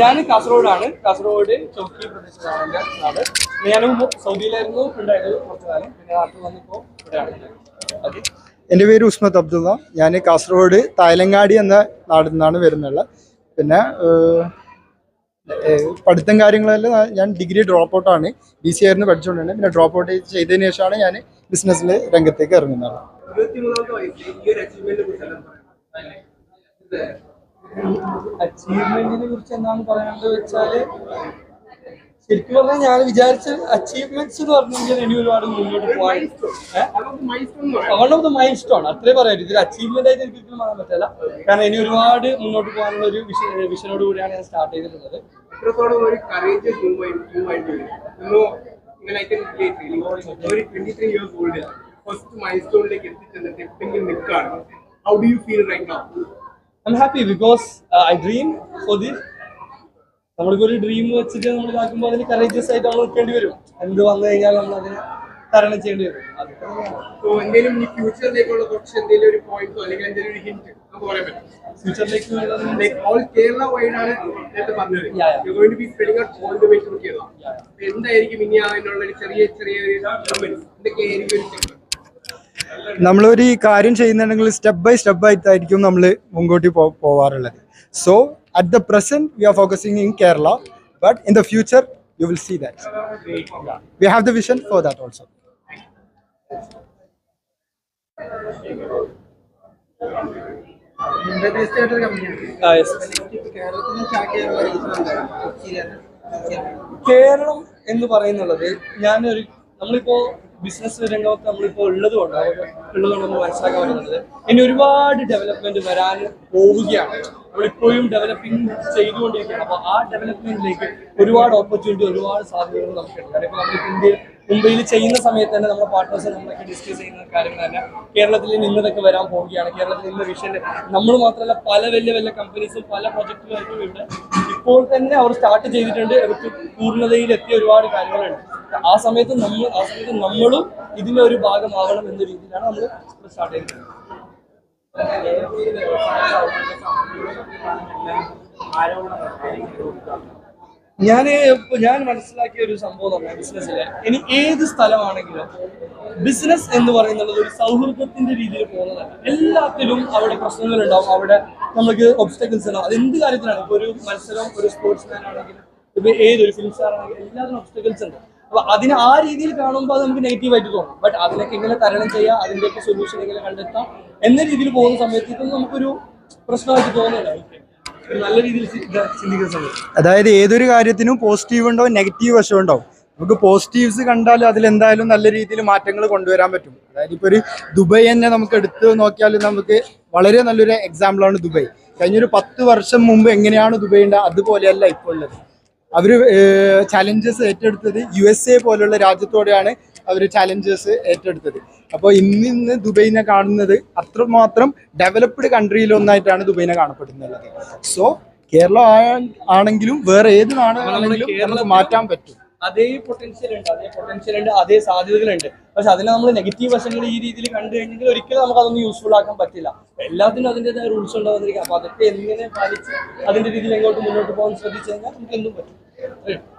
ഞാൻ കാസർഗോഡാണ്. കാസർഗോഡ് ചൗക്കി പ്രദേശത്താണ് എന്റെ നാട് ഞാനും സൗദിയിലായിരുന്നു ഉണ്ടായിരുന്നത് കുറച്ച് കാലം. പിന്നെ നാട്ടിൽ വന്നിപ്പോൾ ഇവിടെയാണ്. എന്റെ എന്റെ പേര് ഉസ്മത്ത് അബ്ദുള്ള. ഞാൻ കാസർഗോഡ് തായലങ്ങാടി എന്ന നാടിൽ നിന്നാണ് വരുന്നത്. പിന്നെ പഠിത്തം കാര്യങ്ങളെല്ലാം ഞാൻ ഡിഗ്രി ഡ്രോപ്പ് ഔട്ടാണ് ബി സി ആയിരുന്നു പഠിച്ചുകൊണ്ടിരുന്നത്. പിന്നെ ഡ്രോപ്പ് ഔട്ട് ചെയ്തതിന് ശേഷമാണ് ഞാൻ ബിസിനസ്സിൽ രംഗത്തേക്ക് ഇറങ്ങുന്നത്. അച്ചീവ്മെന്റിനെ കുറിച്ച് എന്താണ് പറയാനുള്ളത് വെച്ചാൽ ശരിക്കും പറഞ്ഞാൽ ഞാൻ വിചാരിച്ച അച്ചീവ്മെന്റ്സ് എന്ന് പറഞ്ഞാൽ ഇനി ഒരുപാട് മുന്നോട്ട് പോകാൻ one of the milestone അത്രേ പറയാം ഇതൊരു അച്ചീവ്മെന്റ് ആയിട്ട് എനിക്ക് ഒരിക്കലും പറയാൻ പറ്റില്ല. കാരണം ഇനി ഒരുപാട് മുന്നോട്ട് പോകാനുള്ള ഒരു വിഷ വിഷനോട് കൂടിയാണ് ഞാൻ സ്റ്റാർട്ട് ചെയ്തിട്ടുള്ളത്. ഫസ്റ്റ് മൈൽ സ്റ്റോണിലേക്ക് എത്തിച്ചെന്നിട്ട് എപ്പോഴെങ്കിലും നിൽക്കുകയാണ്. How do you feel right now I happy because I dream for this നമ്മളിപ്പോ ഒരു ഡ്രീം വെച്ചിട്ട് നമ്മൾ ഇതാക്കുമ്പോൾ അതിന് കറേജിയസ് ആയിട്ട് നമ്മൾ നിൽക്കേണ്ടി വരും. എന്ത് വന്നു കഴിഞ്ഞാൽ നമ്മൾ അതിനെ തരണം ചെയ്യേണ്ടി വരും. എന്തെങ്കിലും ഈ ഫ്യൂച്ചറിലേക്കുള്ള കുറച്ച് എന്തെങ്കിലും ഒരു പോയിന്റോ അല്ലെങ്കിൽ എന്തെങ്കിലും ഒരു ഹിന്റ് നമുക്ക് പറയാൻ പറ്റും. ഫ്യൂച്ചറിലേക്ക് വരുന്നത് ലൈക്ക് ഓൾ കേരള വൈഡ് ആണ് നേരത്തെ പറഞ്ഞത്. Yeah, yeah. You going to be spreading out all the way to Kerala അപ്പൊ എന്തായിരിക്കും ഇനി അതിനുള്ള ഒരു ചെറിയ ചെറിയ ഒരു? എന്തൊക്കെയായിരിക്കും ഒരു നമ്മളൊരു കാര്യം ചെയ്യുന്നുണ്ടെങ്കിൽ സ്റ്റെപ്പ് ബൈ സ്റ്റെപ്പ് ആയിട്ടായിരിക്കും നമ്മൾ മുൻകൂട്ടി പോ പോവാറുള്ളത്. So at the present we are focusing in Kerala but in the future you will see that we have the vision for that also. Keralam എന്ന് പറയുന്നുള്ളത് ഞാനൊരു നമ്മളിപ്പോ ബിസിനസ് രംഗത്ത് നമ്മളിപ്പോൾ ഉള്ളത് കൊണ്ട് ഉള്ളത് കൊണ്ട് നമ്മൾ മനസ്സിലാക്കാൻ പറ്റുന്നത്. ഇനി ഒരുപാട് ഡെവലപ്മെന്റ് വരാൻ പോവുകയാണ്. നമ്മളിപ്പോഴും ഡെവലപ്പിംഗ് ചെയ്തുകൊണ്ടിരിക്കുകയാണ്. അപ്പോൾ ആ ഡെവലപ്മെന്റിലേക്ക് ഒരുപാട് ഓപ്പർച്യൂണിറ്റി ഒരുപാട് സാധ്യതകൾ നമുക്കുണ്ട് കാരണം ഇപ്പൊ നമ്മളിപ്പോ ഇന്ത്യ മുംബൈയിൽ ചെയ്യുന്ന സമയത്ത് തന്നെ നമ്മുടെ പാർട്ട്നേഴ്സ് നമ്മളൊക്കെ ഡിസ്കസ് ചെയ്യുന്ന കാര്യങ്ങൾ തന്നെ കേരളത്തിൽ നിന്നതൊക്കെ വരാൻ പോവുകയാണ്. കേരളത്തിൽ നിന്ന് വിഷയം നമ്മൾ മാത്രമല്ല പല വലിയ വലിയ കമ്പനീസും പല പ്രൊജക്ടുകളായിട്ടും ഉണ്ട്. ഇപ്പോൾ തന്നെ അവർ സ്റ്റാർട്ട് ചെയ്തിട്ടുണ്ട്. അവർക്ക് പൂർണതയിൽ എത്തിയ ഒരുപാട് കാര്യങ്ങളുണ്ട്. ആ സമയത്ത് നമ്മൾ ആ സമയത്ത് നമ്മളും ഇതിന്റെ ഒരു ഭാഗമാകണം എന്ന രീതിയിലാണ് നമ്മൾ സ്റ്റാർട്ട് ചെയ്തത് ഞാൻ ഞാൻ മനസ്സിലാക്കിയ ഒരു സംഭവം തന്നെ ബിസിനസ്സിലെ ഇനി ഏത് സ്ഥലമാണെങ്കിലും ബിസിനസ് എന്ന് പറയുന്നത് ഒരു സൗഹൃദത്തിന്റെ രീതിയിൽ പോകുന്നതല്ല. എല്ലാത്തിലും അവിടെ പ്രശ്നങ്ങൾ ഉണ്ടാവും അവിടെ നമുക്ക് ഒബ്സ്റ്റക്കിൾസ് ഉണ്ടാവും. അത് എന്ത് കാര്യത്തിലാണ് ഇപ്പൊ ഒരു മത്സരം ഒരു സ്പോർട്സ് മാൻ ആണെങ്കിലും ഇപ്പൊ ഏതൊരു ഫിലിം സ്റ്റാർ ആണെങ്കിലും എല്ലാത്തിനും ഒബ്സ്റ്റക്കിൾസ് ഉണ്ട്. അപ്പൊ അതിനെ ആ രീതിയിൽ കാണുമ്പോൾ അത് നമുക്ക് നെഗറ്റീവായിട്ട് തോന്നും. ബട്ട് അതിനൊക്കെ എങ്ങനെ തരണം ചെയ്യാം അതിന്റെയൊക്കെ സൊല്യൂഷൻ എങ്ങനെ കണ്ടെത്താം എന്ന രീതിയിൽ പോകുന്ന സമയത്ത് ഇതൊന്നും നമുക്കൊരു പ്രശ്നമായിട്ട് തോന്നുന്നില്ല നല്ല രീതിയിൽ ചിന്തിക്കുന്ന സമയത്ത്. അതായത് ഏതൊരു കാര്യത്തിനും പോസിറ്റീവ് ഉണ്ടാവും നെഗറ്റീവ് വശം ഉണ്ടാവും നമുക്ക് പോസിറ്റീവ്സ് കണ്ടാൽ അതിൽ എന്തായാലും നല്ല രീതിയിൽ മാറ്റങ്ങൾ കൊണ്ടുവരാൻ പറ്റും. അതായത് ഇപ്പൊ ഒരു ദുബൈ തന്നെ നമുക്ക് എടുത്ത് നോക്കിയാൽ നമുക്ക് വളരെ നല്ലൊരു എക്സാമ്പിളാണ് ദുബൈ. കഴിഞ്ഞൊരു പത്ത് വർഷം മുമ്പ് എങ്ങനെയാണ് ദുബൈ ഉണ്ട് അതുപോലെയല്ല ഇപ്പോൾ ഉള്ളത്. അവർ ചാലഞ്ചസ് ഏറ്റെടുത്തത് യു എസ് എ പോലുള്ള രാജ്യത്തോടെയാണ് അവർ ചാലഞ്ചസ് ഏറ്റെടുത്തത്. അപ്പോൾ ഇന്ന് ഇന്ന് ദുബൈനെ കാണുന്നത് അത്രമാത്രം ഡെവലപ്ഡ് കൺട്രിയിലൊന്നായിട്ടാണ് ദുബൈനെ കാണപ്പെടുന്നത്. സോ കേരളം ആണെങ്കിലും വേറെ ഏത് നാടാണെങ്കിലും നമുക്ക് മാറ്റാൻ പറ്റും. അതേ പൊട്ടൻഷ്യൽ ഉണ്ട് അതേ പൊട്ടൻഷ്യൽ ഉണ്ട് അതേ സാധ്യതകളുണ്ട്. പക്ഷെ അതിനെ നമ്മൾ നെഗറ്റീവ് വശങ്ങൾ ഈ രീതിയിൽ കണ്ടു കഴിഞ്ഞാൽ ഒരിക്കലും നമുക്ക് അതൊന്നും യൂസ്ഫുൾ ആക്കാൻ പറ്റില്ല. എല്ലാത്തിനും അതിന്റെതായ റൂൾസ് ഉണ്ടാവുന്നിരിക്കും അപ്പൊ അതൊക്കെ എങ്ങനെ പാലിച്ച് അതിന്റെ രീതിയിൽ എങ്ങോട്ട് മുന്നോട്ട് പോകാൻ ശ്രദ്ധിച്ചു കഴിഞ്ഞാൽ നമുക്ക് എന്തും പറ്റും. Yeah.